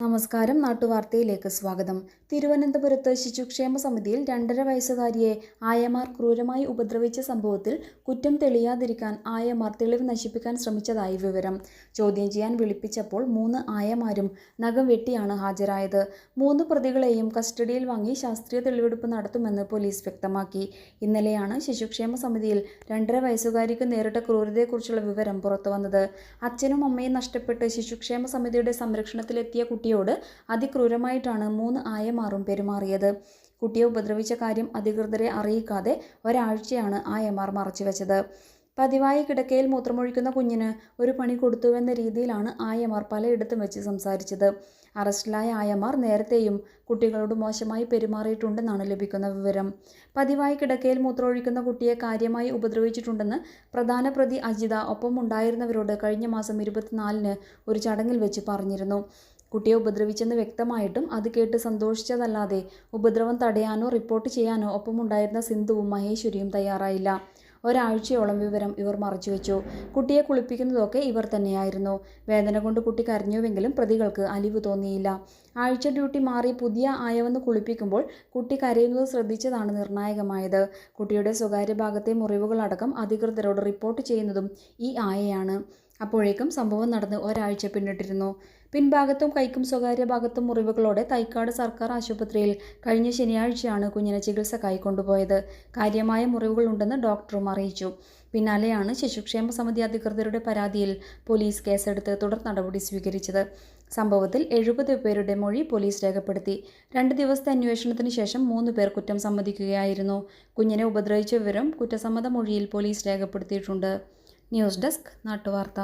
നമസ്കാരം നാട്ടുവാർത്തയിലേക്ക് സ്വാഗതം. തിരുവനന്തപുരത്ത് ശിശുക്ഷേമ സമിതിയിൽ രണ്ടര വയസ്സുകാരിയെ ആയമാർ ക്രൂരമായി ഉപദ്രവിച്ച സംഭവത്തിൽ കുറ്റം തെളിയാതിരിക്കാൻ ആയമാർ തെളിവ് നശിപ്പിക്കാൻ ശ്രമിച്ചതായി വിവരം. ചോദ്യം ചെയ്യാൻ വിളിപ്പിച്ചപ്പോൾ മൂന്ന് ആയമാരും നഖം വെട്ടിയാണ് ഹാജരായത്. മൂന്ന് പ്രതികളെയും കസ്റ്റഡിയിൽ വാങ്ങി ശാസ്ത്രീയ തെളിവെടുപ്പ് നടത്തുമെന്ന് പോലീസ് വ്യക്തമാക്കി. ഇന്നലെയാണ് ശിശുക്ഷേമ സമിതിയിൽ രണ്ടര വയസ്സുകാരിക്ക് നേരിട്ട ക്രൂരതയെക്കുറിച്ചുള്ള വിവരം പുറത്തുവന്നത്. അച്ഛനും അമ്മയും നഷ്ടപ്പെട്ട് ശിശുക്ഷേമ സമിതിയുടെ സംരക്ഷണത്തിലെത്തിയ കുട്ടിയോട് അതിക്രൂരമായിട്ടാണ് മൂന്ന് ആയമാറും പെരുമാറിയത്. കുട്ടിയെ ഉപദ്രവിച്ച കാര്യം അധികൃതരെ അറിയിക്കാതെ ഒരാഴ്ചയാണ് ആയമാർ മറച്ചുവെച്ചത്. പതിവായി കിടക്കയിൽ മൂത്രമൊഴിക്കുന്ന കുഞ്ഞിന് ഒരു പണി കൊടുത്തുവെന്ന രീതിയിലാണ് ആയമാർ പലയിടത്തും വെച്ച് സംസാരിച്ചത്. അറസ്റ്റിലായ ആയമാർ നേരത്തെയും കുട്ടികളോട് മോശമായി പെരുമാറിയിട്ടുണ്ടെന്നാണ് ലഭിക്കുന്ന വിവരം. പതിവായി കിടക്കയിൽ മൂത്രമൊഴിക്കുന്ന കുട്ടിയെ കാര്യമായി ഉപദ്രവിച്ചിട്ടുണ്ടെന്ന് പ്രധാന പ്രതി അജിത ഒപ്പം ഉണ്ടായിരുന്നവരോട് കഴിഞ്ഞ മാസം ഇരുപത്തിനാലിന് ഒരു ചടങ്ങിൽ വെച്ച് പറഞ്ഞിരുന്നു. കുട്ടിയെ ഉപദ്രവിച്ചെന്ന് വ്യക്തമായിട്ടും അത് കേട്ട് സന്തോഷിച്ചതല്ലാതെ ഉപദ്രവം തടയാനോ റിപ്പോർട്ട് ചെയ്യാനോ ഒപ്പമുണ്ടായിരുന്ന സിന്ധുവും മഹേശ്വരിയും തയ്യാറായില്ല. ഒരാഴ്ചയോളം വിവരം ഇവർ മറച്ചുവെച്ചു. കുട്ടിയെ കുളിപ്പിക്കുന്നതൊക്കെ ഇവർ തന്നെയായിരുന്നു. വേദന കൊണ്ട് കുട്ടി കരഞ്ഞുവെങ്കിലും പ്രതികൾക്ക് അലിവ് തോന്നിയില്ല. ആഴ്ച ഡ്യൂട്ടി മാറി പുതിയ ആയവന്ന് കുളിപ്പിക്കുമ്പോൾ കുട്ടി കരയുന്നത് ശ്രദ്ധിച്ചതാണ് നിർണായകമായത്. കുട്ടിയുടെ സ്വകാര്യ ഭാഗത്തെ മുറിവുകളടക്കം അധികൃതരോട് റിപ്പോർട്ട് ചെയ്യുന്നതും ഈ ആയയാണ്. അപ്പോഴേക്കും സംഭവം നടന്ന് ഒരാഴ്ച പിന്നിട്ടിരുന്നു. പിൻഭാഗത്തും കൈക്കും സ്വകാര്യ ഭാഗത്തും മുറിവുകളോടെ തൈക്കാട് സർക്കാർ ആശുപത്രിയിൽ കഴിഞ്ഞ ശനിയാഴ്ചയാണ് കുഞ്ഞിനെ ചികിത്സക്കായി കൊണ്ടുപോയത്. കാര്യമായ മുറിവുകളുണ്ടെന്ന് ഡോക്ടറും അറിയിച്ചു. പിന്നാലെയാണ് ശിശുക്ഷേമ സമിതി അധികൃതരുടെ പരാതിയിൽ പോലീസ് കേസെടുത്ത് തുടർ നടപടി സ്വീകരിച്ചത്. സംഭവത്തിൽ എഴുപത് പേരുടെ മൊഴി പോലീസ് രേഖപ്പെടുത്തി. രണ്ട് ദിവസത്തെ അന്വേഷണത്തിന് ശേഷം മൂന്ന് പേർ കുറ്റം സമ്മതിക്കുകയായിരുന്നു. കുഞ്ഞിനെ ഉപദ്രവിച്ച വിവരം കുറ്റസമ്മത മൊഴിയിൽ പോലീസ് രേഖപ്പെടുത്തിയിട്ടുണ്ട്. News desk നാട്ടുവാർത്ത